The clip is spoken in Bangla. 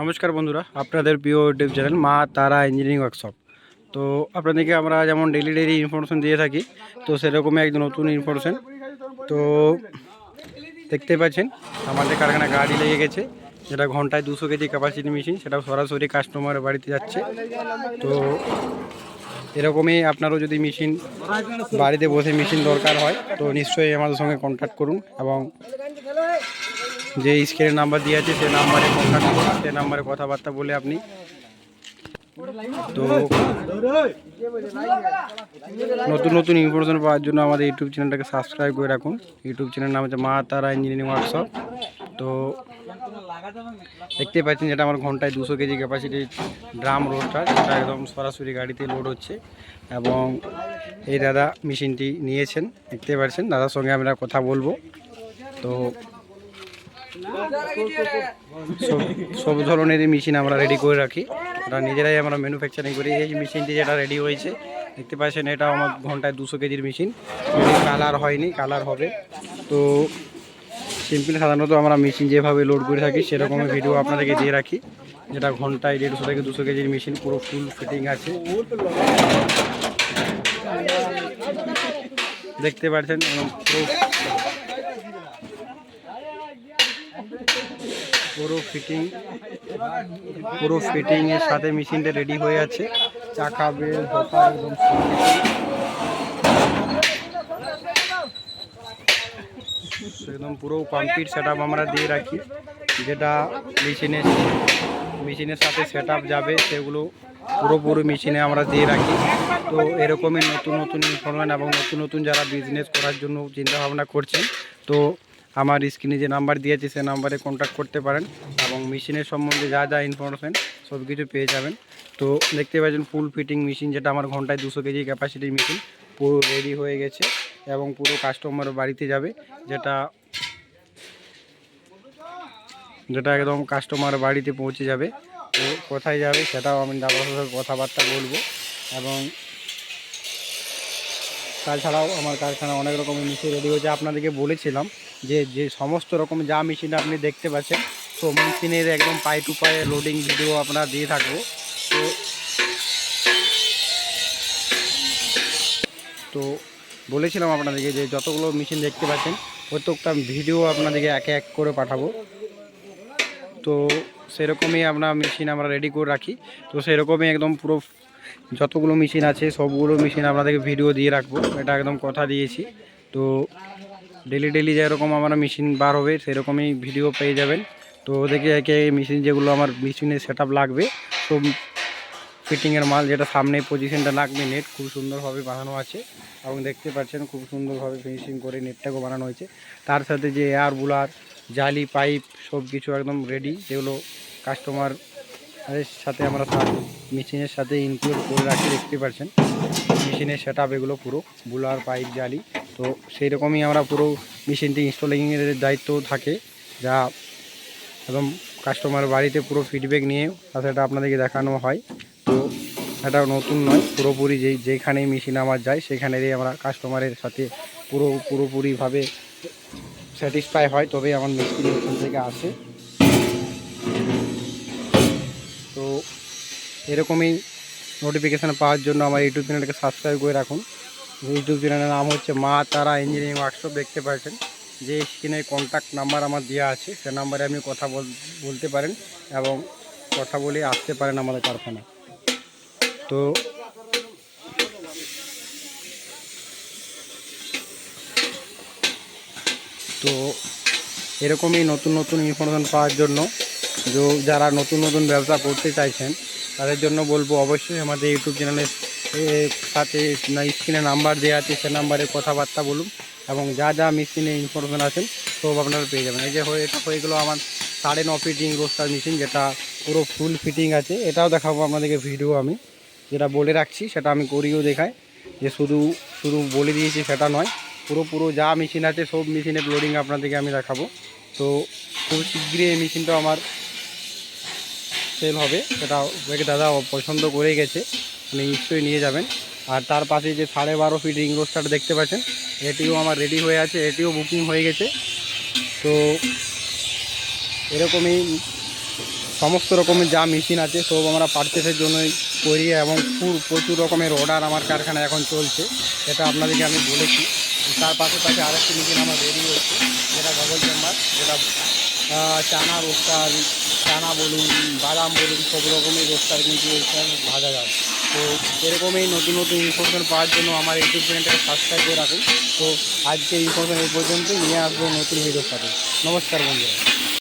নমস্কার বন্ধুরা, আপনাদের প্রিয় ইউটিউব চ্যানেল মা তারা ইঞ্জিনিয়ারিং ওয়ার্কশপ তো আপনাদেরকে আমরা যেমন ডেলি ডেলি ইনফরমেশন দিয়ে থাকি, তো সেরকমই একদম নতুন ইনফরমেশন তো দেখতে পাচ্ছেন, আমাদের কারখানা গাড়ি লেগে গেছে, যেটা ঘন্টায় দুশো কেজি ক্যাপাসিটি মেশিন সেটা সরাসরি কাস্টমার বাড়িতে যাচ্ছে। তো এরকমই আপনারও যদি মেশিন বাড়িতে বসে মেশিন দরকার হয়, তো নিশ্চয়ই আমাদের সঙ্গে কন্ট্যাক্ট করুন এবং যে স্ক্রিনের নাম্বার দিয়ে আছে সেই নাম্বারে কন্ট্যাক্ট করুন সেই নাম্বারে কথাবার্তা বলে আপনি। তো নতুন নতুন ইনফরমেশন পাওয়ার জন্য আমাদের ইউটিউব চ্যানেলটাকে সাবস্ক্রাইব করে রাখুন। ইউটিউব চ্যানেল নাম হচ্ছে মা তারা ইঞ্জিনিয়ারিং ওয়ার্কশপ তো দেখতে পাচ্ছেন যেটা আমার ঘন্টায় দুশো কেজি ক্যাপাসিটি ড্রাম রোডটা সেটা একদম সরাসরি গাড়িতে লোড হচ্ছে। এবং এই দাদা মেশিনটি নিয়েছেন, দেখতে পাচ্ছেন। দাদার সঙ্গে আমরা কথা বলব। তো সব ধরনেরই মেশিন আমরা রেডি করে রাখি। ওটা নিজেরাই আমরা ম্যানুফ্যাকচারিং করি। এই মেশিনটি যেটা রেডি হয়েছে, দেখতে পাচ্ছেন এটা আমার ঘন্টায় দুশো কেজির মেশিন কালার হয়নি কালার হবে। তো সিম্পল সাধারণত আমরা মেশিন যেভাবে লোড করে থাকি সেরকমের ভিডিও আপনাদেরকে দিয়ে রাখি। যেটা ঘন্টায় দেড়শো থেকে দুশো কেজির মেশিন পুরো ফুল ফিটিং আছে। দেখতে পাচ্ছেন পুরো ফিটিং পুরো ফিটিং এর সাথে মেশিনটা রেডি হয়ে আছে। চাকা বেল ধোকা একদম একদম পুরো কমপ্লিট সেট আমরা দিয়ে রাখি। যেটা মেশিনের মেশিনের সাথে সেট যাবে, সেগুলো পুরোপুরি মেশিনে আমরা দিয়ে রাখি। তো এরকমই নতুন নতুন ইনফরমেশন এবং নতুন নতুন যারা বিজনেস করার জন্য চিন্তাভাবনা করছেন, তো আমার স্ক্রিনে যে নাম্বার দিয়েছে, সে নাম্বারে কন্ট্যাক্ট করতে পারেন এবং মেশিনের সম্বন্ধে যা যা ইনফরমেশন সব কিছু পেয়ে যাবেন। তো দেখতে পাচ্ছেন ফুল ফিটিং মেশিন যেটা আমার ঘন্টায় দুশো কেজি ক্যাপাসিটির মেশিন পুরো রেডি হয়ে গেছে এবং পুরো কাস্টমার বাড়িতে যাবে, যেটা যেটা একদম কাস্টমার বাড়িতে পৌঁছে যাবে। তো কোথায় যাবে, সেটাও আমি দাদার সাথে কথাবার্তা বলব এবং তাছাড়াও আমার কারখানা অনেক রকমের মেশিন রেডি হয়েছে। আপনাদেরকে বলেছিলাম যে যে সমস্ত রকম যা মেশিন আপনি দেখতে পাচ্ছেন, তো মেশিনের একদম পায়ে টু পায়ে লোডিং ভিডিও আপনারা দিয়ে থাকব। তো তো বলেছিলাম আপনাদেরকে যে, যতগুলো মেশিন দেখতে পাচ্ছেন, প্রত্যেকটা ভিডিও আপনাদেরকে একে এক করে পাঠাবো। তো সেরকমই আমরা মেশিন আমরা রেডি করে রাখি। তো সেরকমই একদম পুরো যতগুলো মেশিন আছে, সবগুলো মেশিন আপনাদেরকে ভিডিও দিয়ে রাখব। এটা একদম কথা দিয়েছি। তো ডেলি ডেলি যেরকম আমার মেশিন বার হবে, সেরকমই ভিডিও পেয়ে যাবেন। তো ওদেরকে একে মেশিন যেগুলো আমার মেশিনে সেট লাগবে, সব ফিটিংয়ের মাল যেটা সামনে পজিশনটা লাগবে নেট খুব সুন্দরভাবে বানানো আছে। এবং দেখতে পাচ্ছেন খুব সুন্দরভাবে ফিনিশিং করে নেটটাকেও বানানো হয়েছে। তার সাথে যে এয়ার বুলার জালি পাইপ সব কিছু একদম রেডি যেগুলো কাস্টমার সাথে আমরা মেশিনের সাথে ইনক্লুড করে রাখি, দেখতে পাচ্ছেন। মেশিনের সেট এগুলো পুরো, বুলার পাইপ জালি। তো সেই রকমই আমরা পুরো মেশিনটি ইনস্টলিংয়ের দায়িত্ব থাকে। যা একদম কাস্টমার বাড়িতে পুরো ফিডব্যাক নিয়ে সেটা আপনাদেরকে দেখানো হয়। তো এটা নতুন নয়, পুরোপুরি যেই যেখানেই মেশিন আমার যায়, সেখানেরই আমরা কাস্টমারের সাথে পুরো, পুরোপুরিভাবে স্যাটিসফাই হয়। তবেই আমার মেশিন ওখান থেকে আসে। তো এরকমই নোটিফিকেশান পাওয়ার জন্য আমার ইউটিউব চ্যানেলটাকে সাবস্ক্রাইব করে রাখুন। ইউটিউব চ্যানেলের নাম হচ্ছে মা তারা ইঞ্জিনিয়ারিং ওয়ার্কশপ দেখতে পাচ্ছেন। যে স্ক্রিনে কন্ট্যাক্ট নাম্বার আমার দেওয়া আছে, সে নাম্বারে আপনি কথা বল, বলতে পারেন এবং কথা বলে আসতে পারেন আমাদের কারখানা তো তো এরকমই নতুন নতুন ইনফরমেশন পাওয়ার জন্য যারা নতুন নতুন ব্যবসা করতে চাইছেন, তাদের জন্য বলব অবশ্যই আমাদের ইউটিউব চ্যানেলের সাথে স্ক্রিনে নাম্বার দেওয়া আছে, সে নাম্বারে কথাবার্তা বলুন এবং যা যা মেশিনে ইনফরমেশন আছেন সব আপনারা পেয়ে যাবেন। এই যে হয়ে, এটা হয়ে গেলো আমার সাড়ে ন ফিটিং রোস্টার মেশিন যেটা পুরো ফুল ফিটিং আছে। এটাও দেখাবো আপনাদেরকে ভিডিও আমি। যেটা বলে রাখছি, সেটা আমি করিও দেখাই যে শুধু শুধু বলে দিয়েছি, সেটা নয়। পুরো পুরো যা মেশিন আছে, সব মেশিনের লোডিং আপনাদেরকে আমি দেখাবো। তো খুব শীঘ্রই এই মেশিনটা আমার সেল হবে, সেটা দাদা পছন্দ করে গেছে, আপনি নিশ্চয়ই নিয়ে যাবেন। আর তার পাশে যে সাড়ে বারো ফিট রিং রোস্টার দেখতে পাচ্ছেন, এটিও আমার রেডি হয়ে আছে, এটিও বুকিং হয়ে গেছে। তো এরকমই সমস্ত রকমের যা মেশিন আছে, সব আমরা পারচেসের জন্যই করি এবং পুর প্রচুর রকমের অর্ডার আমার কারখানায় এখন চলছে এটা আপনাদেরকে আমি বলেছি। তার পাশে পাশে আরেকটি মেশিন আমার রেডি হচ্ছে যেটা ডবল চেম্বার যেটা চানা রোস্টার, চানা বলুন, বাদাম বলুন, সব রকমের রোস্টার কিন্তু এখানে ভাজা যায়। তো এরকমই নতুন নতুন ইনফরমেশন পাওয়ার জন্য আমার ইউটিউব চ্যানেলটাকে সাবস্ক্রাইব করে রাখুন। তো আজকে ইনফরমেশন এই পর্যন্ত নিয়ে আসব নতুন ভিডিওর সাথে। নমস্কার বন্ধুরা।